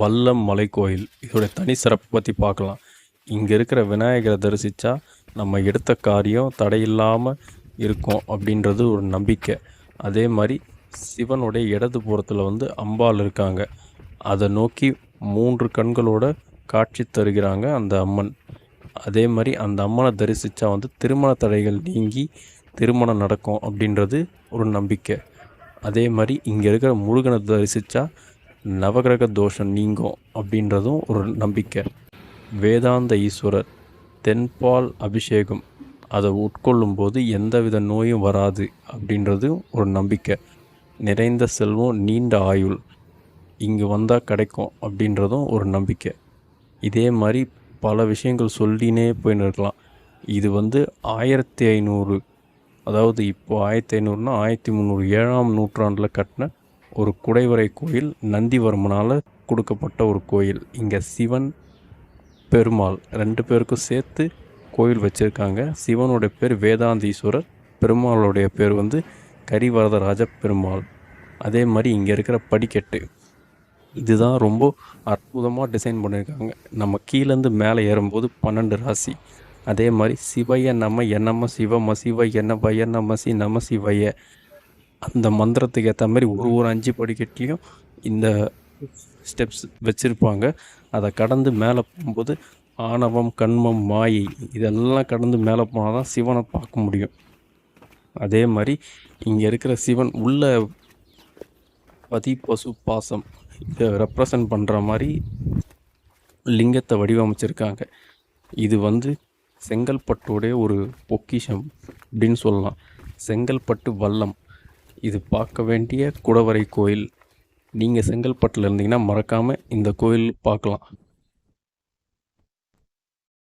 வல்லம் மலை கோயில் இதோடைய தனி சிறப்பு பற்றி பார்க்கலாம். இங்கே இருக்கிற விநாயகரை தரிசித்தா நம்ம எடுத்த காரியம் தடையில்லாமல் இருக்கும் அப்படின்றது ஒரு நம்பிக்கை. அதே மாதிரி சிவனுடைய இடது புறத்தில் வந்து அம்பாள் இருக்காங்க. அதை நோக்கி மூன்று கண்களோட காட்சி தருகிறாங்க அந்த அம்மன். அதே மாதிரி அந்த அம்மனை தரிசித்தா வந்து திருமண தடைகள் நீங்கி திருமணம் நடக்கும் அப்படின்றது ஒரு நம்பிக்கை. அதே மாதிரி இங்கே இருக்கிற முருகனை தரிசித்தா நவகிரக தோஷம் நீங்கும் அப்படின்றதும் ஒரு நம்பிக்கை. வேதாந்த ஈஸ்வரர் தென்பால் அபிஷேகம் அதை உட்கொள்ளும் போது எந்தவித நோயும் வராது அப்படின்றதும் ஒரு நம்பிக்கை. நிறைந்த செல்வம் நீண்ட ஆயுள் இங்கே வந்தால் கிடைக்கும் அப்படின்றதும் ஒரு நம்பிக்கை. இதே மாதிரி பல விஷயங்கள் சொல்லினே போயின்னு இருக்கலாம். இது வந்து ஆயிரத்தி ஐநூறு அதாவது இப்போ ஆயிரத்தி ஐநூறுனா ஆயிரத்தி முந்நூறு ஏழாம் நூற்றாண்டில் கட்டின ஒரு குடைவரை கோயில் நந்திவர்மனால் கொடுக்கப்பட்ட ஒரு கோயில். இங்கே சிவன் பெருமாள் ரெண்டு பேருக்கும் சேர்த்து கோயில் வச்சுருக்காங்க. சிவனுடைய பேர் வேதாந்தீஸ்வரர் பெருமாளுடைய பேர் வந்து கரிவரதராஜ பெருமாள். அதே மாதிரி இங்கே இருக்கிற படிக்கட்டு. இதுதான் ரொம்ப அற்புதமாக டிசைன் பண்ணியிருக்காங்க நம்ம கீழேருந்து மேலே ஏறும்போது பன்னெண்டு ராசி. அதே மாதிரி சிவைய நம்ம என்னம சிவம சிவ என்ன பய நம சி நம சிவைய. அந்த மந்திரத்துக்கு ஏற்ற மாதிரி ஒரு ஒரு அஞ்சு படிக்கட்டிலையும் இந்த ஸ்டெப்ஸ் வச்சுருப்பாங்க. அதை கடந்து மேலே போகும்போது ஆணவம் கண்மம் மாயை இதெல்லாம் கடந்து மேலே போனால் தான் சிவனை பார்க்க முடியும். அதே மாதிரி இங்கே இருக்கிற சிவன் உள்ள பதி பசு பாசம் இதை ரெப்ரசன்ட் பண்ணுற மாதிரி லிங்கத்தை வடிவமைச்சிருக்காங்க. இது வந்து செங்கல்பட்டுடைய ஒரு பொக்கிஷம் அப்படின்னு சொல்லலாம். செங்கல்பட்டு வல்லம். இது பார்க்க வேண்டிய குடவரை கோயில். நீங்கள் செங்கல்பட்டில் இருந்தீங்கன்னா மறக்காமல் இந்த கோயில் பார்க்கலாம்.